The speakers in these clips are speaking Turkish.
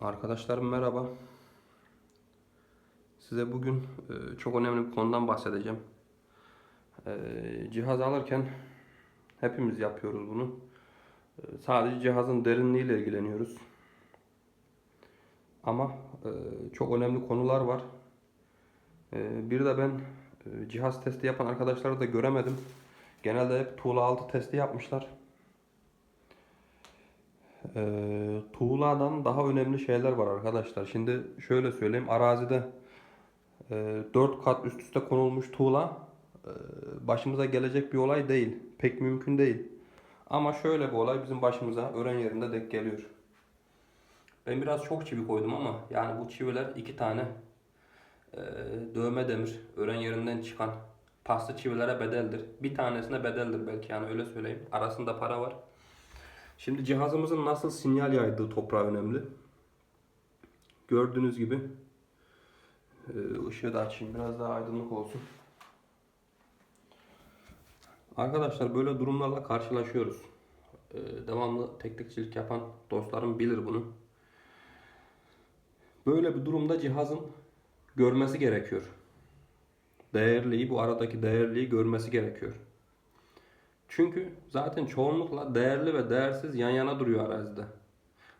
Arkadaşlarım merhaba. Size bugün e, çok önemli bir konudan bahsedeceğim. E, Cihaz alırken hepimiz yapıyoruz bunu. E, Sadece cihazın derinliğiyle ilgileniyoruz. Ama çok önemli konular var. Bir de ben cihaz testi yapan arkadaşları da göremedim. Genelde hep tuğla altı testi yapmışlar. Ee, tuğladan daha önemli şeyler var arkadaşlar. Şimdi şöyle söyleyeyim. Arazide e, 4 kat üst üste konulmuş tuğla e, başımıza gelecek bir olay değil. Pek mümkün değil. Ama şöyle bir olay bizim başımıza öğren yerinde denk geliyor. Ben biraz çok çivi koydum ama yani bu çiviler iki tane e, dövme demir öğren yerinden çıkan paslı çivilere bedeldir. Bir tanesine bedeldir belki yani öyle söyleyeyim. Arasında para var. Şimdi cihazımızın nasıl sinyal yaydığı toprağa önemli. Gördüğünüz gibi e, ışığı da açayım biraz daha aydınlık olsun. Arkadaşlar böyle durumlarla karşılaşıyoruz. E, Devamlı teknikçilik yapan dostlarım bilir bunu. Böyle bir durumda cihazın görmesi gerekiyor. Değerliyi, bu aradaki değerliyi görmesi gerekiyor. Çünkü zaten çoğunlukla değerli ve değersiz yan yana duruyor arazide.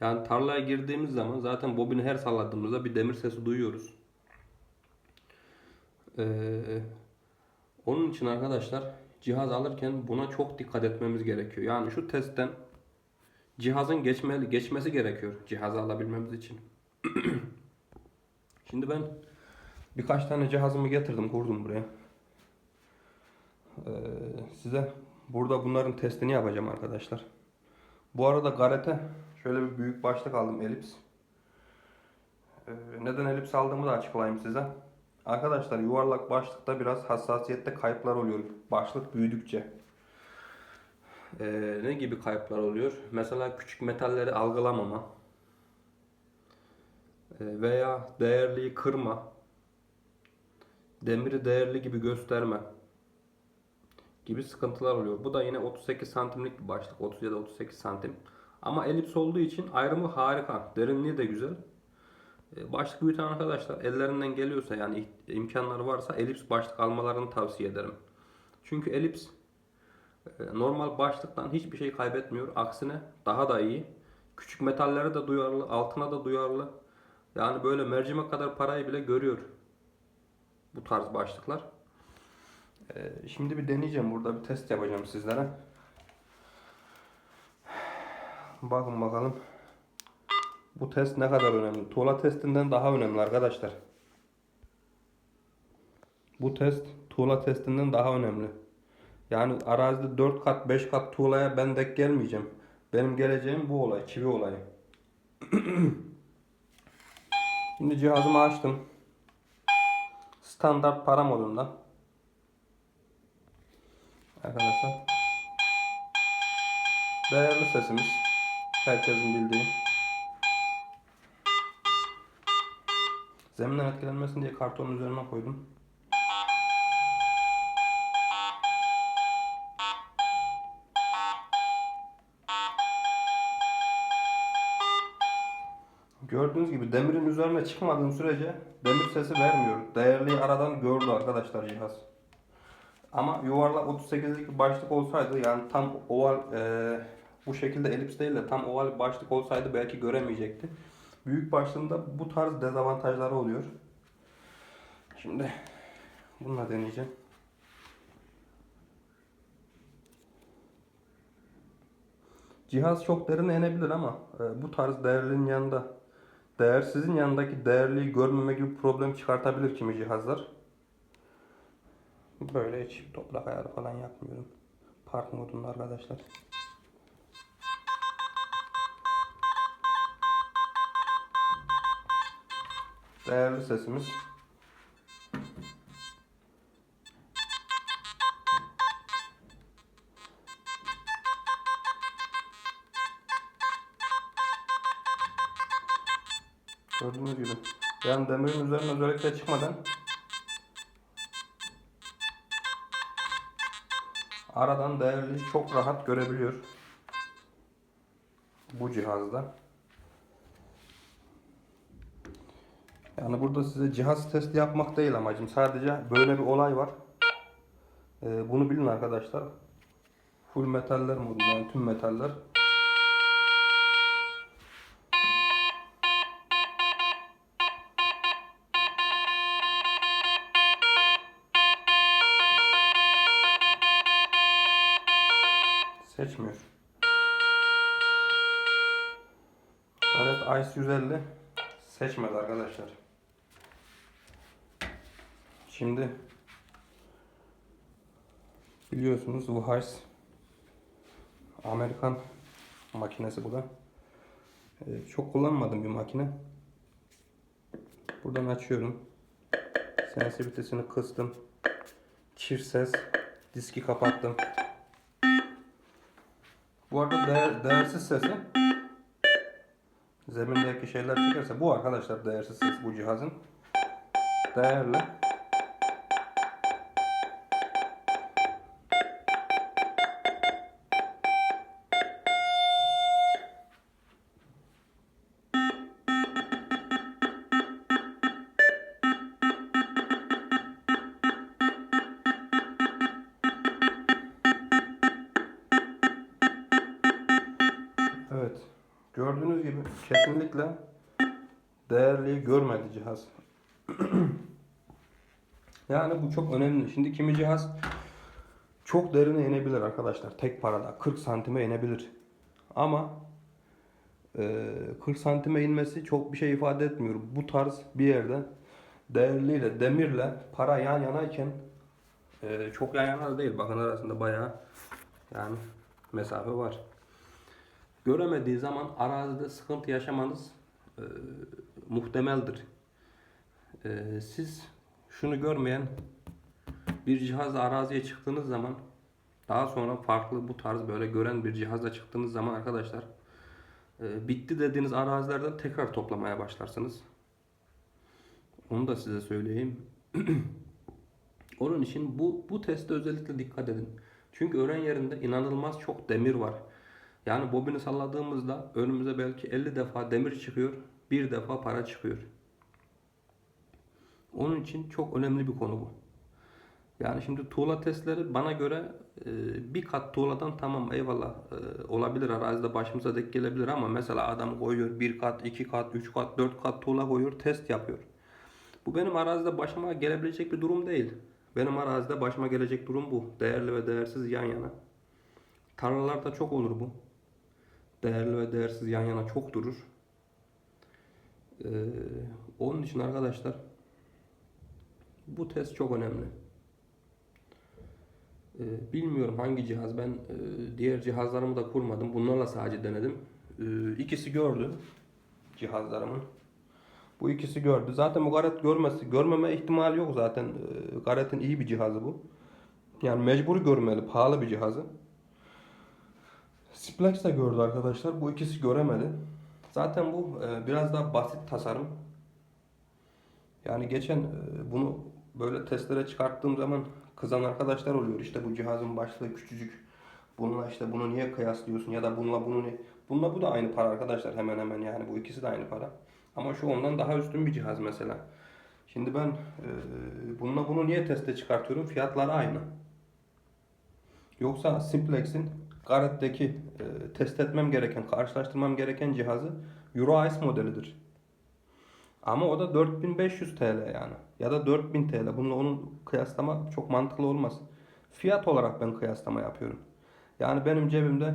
Yani tarlaya girdiğimiz zaman zaten bobini her salladığımızda bir demir sesi duyuyoruz. Ee, onun için arkadaşlar cihaz alırken buna çok dikkat etmemiz gerekiyor. Yani şu testten cihazın geçmeli, geçmesi gerekiyor cihazı alabilmemiz için. Şimdi ben birkaç tane cihazımı getirdim kurdum buraya. Ee, size burada bunların testini yapacağım arkadaşlar. Bu arada garete şöyle bir büyük başlık aldım elips. Ee, neden elips aldığımı da açıklayayım size. Arkadaşlar yuvarlak başlıkta biraz hassasiyette kayıplar oluyor başlık büyüdükçe. Ee, ne gibi kayıplar oluyor? Mesela küçük metalleri algılamama Ee, veya değerliyi kırma, demiri değerli gibi gösterme gibi sıkıntılar oluyor. Bu da yine 38 santimlik bir başlık. 30 ya da 38 santim. Ama elips olduğu için ayrımı harika. Derinliği de güzel. E, Başlık büyüten arkadaşlar ellerinden geliyorsa yani imkanları varsa elips başlık almalarını tavsiye ederim. Çünkü elips e, normal başlıktan hiçbir şey kaybetmiyor. Aksine daha da iyi. Küçük metallere de duyarlı, altına da duyarlı. Yani böyle mercimek kadar parayı bile görüyor. Bu tarz başlıklar. Ee, Şimdi bir deneyeceğim. Burada bir test yapacağım sizlere. Bakın bakalım. Bu test ne kadar önemli. Tuğla testinden daha önemli arkadaşlar. Bu test tuğla testinden daha önemli. Yani arazide 4 kat 5 kat tuğlaya ben dek gelmeyeceğim. Benim geleceğim bu olay. Çivi olayı. Şimdi cihazımı açtım. Standart para modunda. Arkadaşlar. Değerli sesimiz. Herkesin bildiği. Zeminden etkilenmesin diye kartonun üzerine koydum. Gördüğünüz gibi demirin üzerine çıkmadığım sürece demir sesi vermiyor. Değerliyi aradan gördü arkadaşlar cihaz. Ama yuvarlak 38'lik bir başlık olsaydı yani tam oval e, bu şekilde elips değil de tam oval başlık olsaydı belki göremeyecekti. Büyük başlığında bu tarz dezavantajları oluyor. Şimdi bununla deneyeceğim. Cihaz çok derine inebilir ama e, bu tarz değerlinin yanında değersizin yanındaki değerliyi görmeme gibi problem çıkartabilir kimi cihazlar. Böyle hiç toprak ayarı falan yapmıyorum. Park modunda arkadaşlar. Değerli sesimiz. Gördüğünüz gibi. Yani demirin üzerine özellikle çıkmadan aradan değerli çok rahat görebiliyor. Bu cihazda. Yani burada size cihaz testi yapmak değil amacım. Sadece böyle bir olay var. Ee, bunu bilin arkadaşlar. Full metaller modunda yani tüm metaller. Seçmiyor. Evet Ice 150 seçmedi arkadaşlar. Şimdi biliyorsunuz Wuhais Amerikan makinesi bu da. Ee, çok kullanmadığım bir makine. Buradan açıyorum. Sensitivitesini kıstım. Çift ses. Diski kapattım. Bu arada değer, değersiz sesi zemindeki şeyler çıkarsa bu arkadaşlar değersiz ses bu cihazın. Değerli. Değerliyi görmedi cihaz. yani bu çok önemli. Şimdi kimi cihaz çok derine inebilir arkadaşlar. Tek parada 40 santime inebilir. Ama e, 40 santime inmesi çok bir şey ifade etmiyor. Bu tarz bir yerde değerliyle, demirle para yan yanayken e, çok yan yana değil. Bakın arasında bayağı yani mesafe var göremediği zaman arazide sıkıntı yaşamanız e, muhtemeldir. E, siz şunu görmeyen bir cihazla araziye çıktığınız zaman daha sonra farklı bu tarz böyle gören bir cihazla çıktığınız zaman arkadaşlar e, bitti dediğiniz arazilerden tekrar toplamaya başlarsınız. Onu da size söyleyeyim. Onun için bu bu teste özellikle dikkat edin. Çünkü öğren yerinde inanılmaz çok demir var. Yani bobini salladığımızda önümüze belki 50 defa demir çıkıyor, bir defa para çıkıyor. Onun için çok önemli bir konu bu. Yani şimdi tuğla testleri bana göre e, bir kat tuğladan tamam eyvallah e, olabilir arazide başımıza denk gelebilir ama mesela adam koyuyor bir kat, iki kat, üç kat, dört kat tuğla koyuyor test yapıyor. Bu benim arazide başıma gelebilecek bir durum değil. Benim arazide başıma gelecek durum bu. Değerli ve değersiz yan yana. Tarlalarda çok olur bu değerli ve değersiz yan yana çok durur. Ee, onun için arkadaşlar bu test çok önemli. Ee, bilmiyorum hangi cihaz ben e, diğer cihazlarımı da kurmadım. Bunlarla sadece denedim. Ee, ikisi gördü cihazlarımın. Bu ikisi gördü. Zaten bu Garet görmesi, görmeme ihtimali yok zaten. Ee, Garet'in iyi bir cihazı bu. Yani mecbur görmeli, pahalı bir cihazı. Splex de gördü arkadaşlar. Bu ikisi göremedi. Zaten bu e, biraz daha basit tasarım. Yani geçen e, bunu böyle testlere çıkarttığım zaman kızan arkadaşlar oluyor. İşte bu cihazın başlığı küçücük. Bununla işte bunu niye kıyaslıyorsun ya da bununla bunu ne? Bununla bu da aynı para arkadaşlar hemen hemen yani bu ikisi de aynı para. Ama şu ondan daha üstün bir cihaz mesela. Şimdi ben e, bununla bunu niye teste çıkartıyorum? Fiyatları aynı. Yoksa Simplex'in Garrett'teki e, test etmem gereken, karşılaştırmam gereken cihazı Euro Ice modelidir. Ama o da 4500 TL yani. Ya da 4000 TL. Bununla onun kıyaslama çok mantıklı olmaz. Fiyat olarak ben kıyaslama yapıyorum. Yani benim cebimde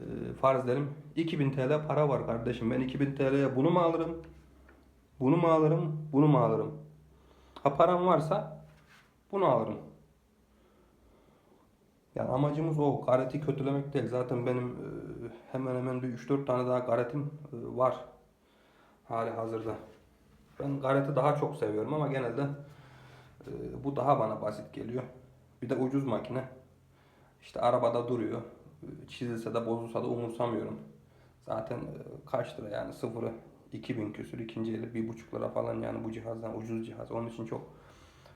e, farz edelim 2000 TL para var kardeşim. Ben 2000 TL'ye bunu mu alırım? Bunu mu alırım? Bunu mu alırım? Ha param varsa bunu alırım. Yani amacımız o. Gareti kötülemek değil. Zaten benim e, hemen hemen bir 3-4 tane daha garetim e, var. Hali hazırda. Ben gareti daha çok seviyorum ama genelde e, bu daha bana basit geliyor. Bir de ucuz makine. İşte arabada duruyor. Çizilse de bozulsa da umursamıyorum. Zaten kaç lira yani sıfırı 2000 küsür ikinci eli bir buçuk lira falan yani bu cihazdan ucuz cihaz. Onun için çok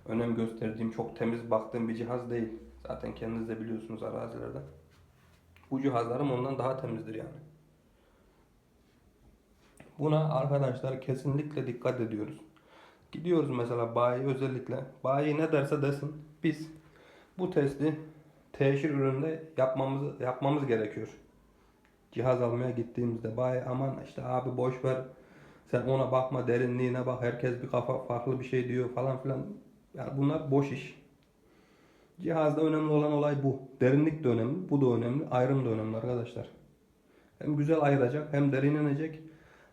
önem gösterdiğim, çok temiz baktığım bir cihaz değil. Zaten kendiniz de biliyorsunuz arazilerde. Bu cihazlarım ondan daha temizdir yani. Buna arkadaşlar kesinlikle dikkat ediyoruz. Gidiyoruz mesela bayi özellikle. Bayi ne derse desin biz bu testi teşhir üründe yapmamız yapmamız gerekiyor. Cihaz almaya gittiğimizde bayi aman işte abi boş ver sen ona bakma derinliğine bak herkes bir kafa farklı bir şey diyor falan filan. Yani bunlar boş iş. Cihazda önemli olan olay bu. Derinlik de önemli, bu da önemli, ayrım da önemli arkadaşlar. Hem güzel ayıracak, hem derinlenecek,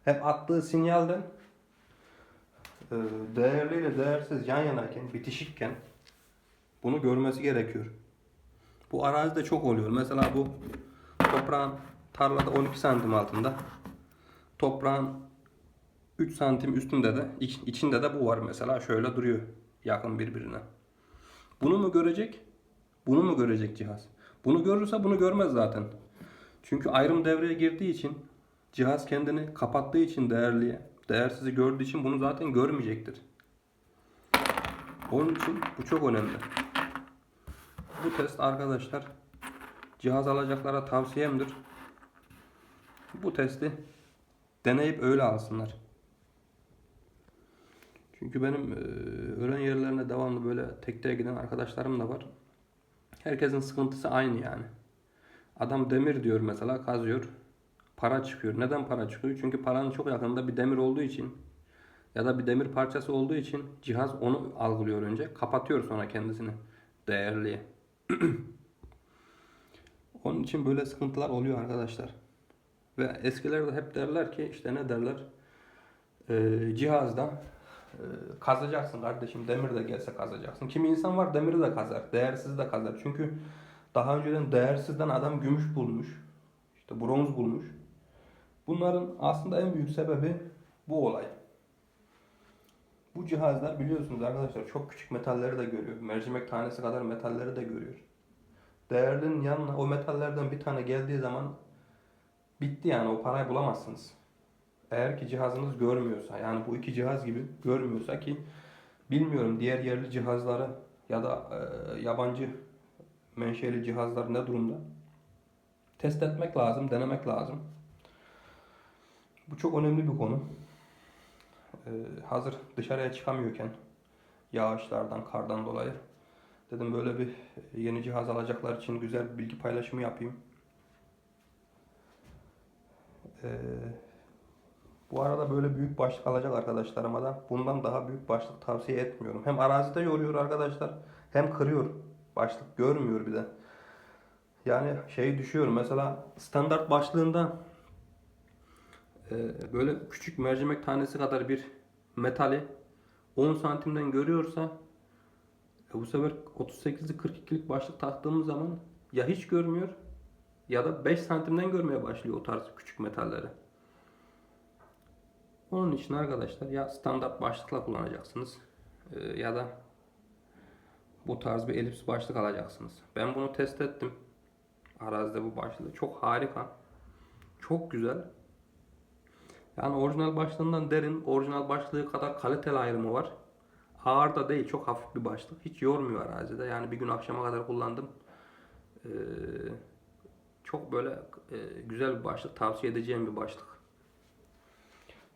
hem attığı sinyalden e, değerliyle değersiz yan yanayken, bitişikken bunu görmesi gerekiyor. Bu arazide çok oluyor. Mesela bu toprağın tarlada 12 santim altında. Toprağın 3 santim üstünde de iç- içinde de bu var mesela şöyle duruyor yakın birbirine. Bunu mu görecek? Bunu mu görecek cihaz? Bunu görürse bunu görmez zaten. Çünkü ayrım devreye girdiği için cihaz kendini kapattığı için değerliye, değersizi gördüğü için bunu zaten görmeyecektir. Onun için bu çok önemli. Bu test arkadaşlar cihaz alacaklara tavsiyemdir. Bu testi deneyip öyle alsınlar. Çünkü benim öğren yerlerine devamlı böyle tekneye giden arkadaşlarım da var. Herkesin sıkıntısı aynı yani. Adam demir diyor mesela kazıyor. Para çıkıyor. Neden para çıkıyor? Çünkü paranın çok yakında bir demir olduğu için ya da bir demir parçası olduğu için cihaz onu algılıyor önce. Kapatıyor sonra kendisini değerliye. Onun için böyle sıkıntılar oluyor arkadaşlar. Ve eskilerde hep derler ki işte ne derler? Ee, cihazda kazacaksın kardeşim demir de gelse kazacaksın. Kimi insan var demiri de kazar, değersiz de kazar. Çünkü daha önceden değersizden adam gümüş bulmuş, işte bronz bulmuş. Bunların aslında en büyük sebebi bu olay. Bu cihazlar biliyorsunuz arkadaşlar çok küçük metalleri de görüyor. Mercimek tanesi kadar metalleri de görüyor. Değerlinin yanına o metallerden bir tane geldiği zaman bitti yani o parayı bulamazsınız. Eğer ki cihazınız görmüyorsa yani bu iki cihaz gibi görmüyorsa ki bilmiyorum diğer yerli cihazları ya da e, yabancı menşeli cihazlar ne durumda? Test etmek lazım, denemek lazım. Bu çok önemli bir konu. Ee, hazır dışarıya çıkamıyorken yağışlardan, kardan dolayı dedim böyle bir yeni cihaz alacaklar için güzel bir bilgi paylaşımı yapayım. Ee, bu arada böyle büyük başlık alacak arkadaşlarıma da bundan daha büyük başlık tavsiye etmiyorum. Hem arazide yoruyor arkadaşlar hem kırıyor. Başlık görmüyor bir de. Yani şey düşüyor mesela standart başlığında e, böyle küçük mercimek tanesi kadar bir metali 10 santimden görüyorsa e, bu sefer 38'li 42'lik başlık taktığımız zaman ya hiç görmüyor ya da 5 santimden görmeye başlıyor o tarz küçük metalleri. Onun için arkadaşlar ya standart başlıkla kullanacaksınız e, ya da bu tarz bir elips başlık alacaksınız. Ben bunu test ettim. Arazide bu başlığı. Çok harika. Çok güzel. Yani orijinal başlığından derin, orijinal başlığı kadar kaliteli ayrımı var. Ağır da değil, çok hafif bir başlık. Hiç yormuyor arazide. Yani bir gün akşama kadar kullandım. Ee, çok böyle e, güzel bir başlık. Tavsiye edeceğim bir başlık.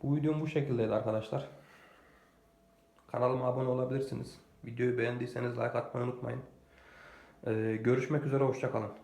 Bu videom bu şekildeydi arkadaşlar. Kanalıma abone olabilirsiniz. Videoyu beğendiyseniz like atmayı unutmayın. Ee, görüşmek üzere, hoşçakalın.